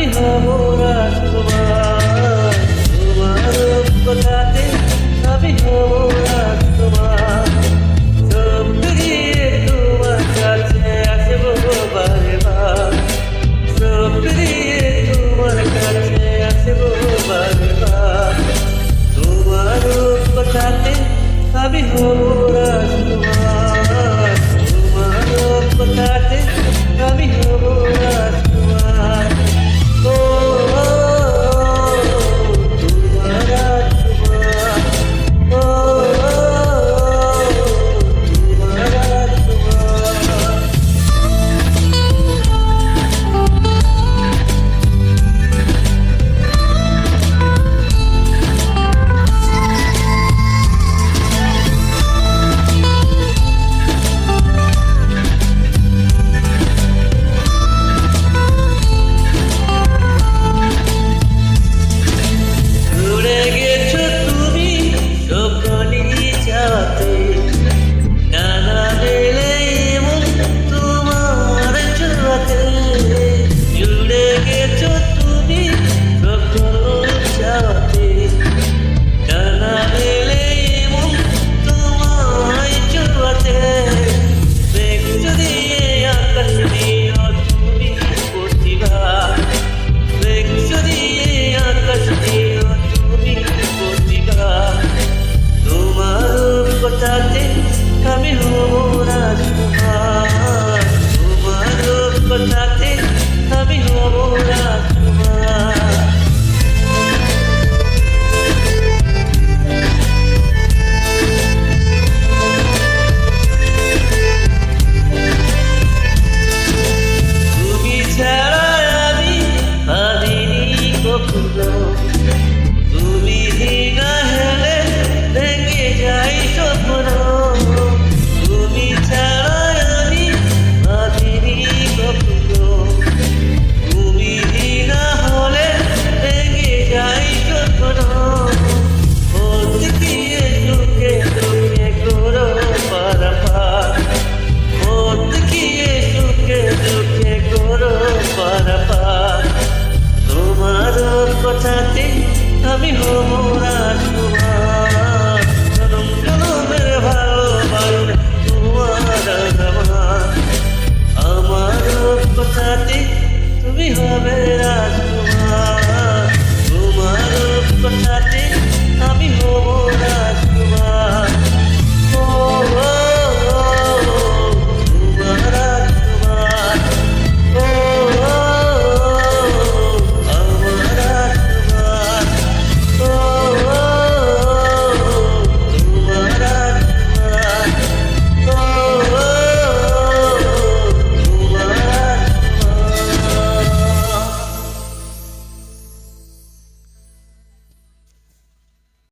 আমি হব রাজকুমার। তোমার কথাতে আমি হব রাজকুমার। সব ফিরিয়ে তোমার কাছে আসব বারে বার। সব ফিরিয়ে তোমার কাছে আসব বারে বার। তোমার কথাতে আমি হব behave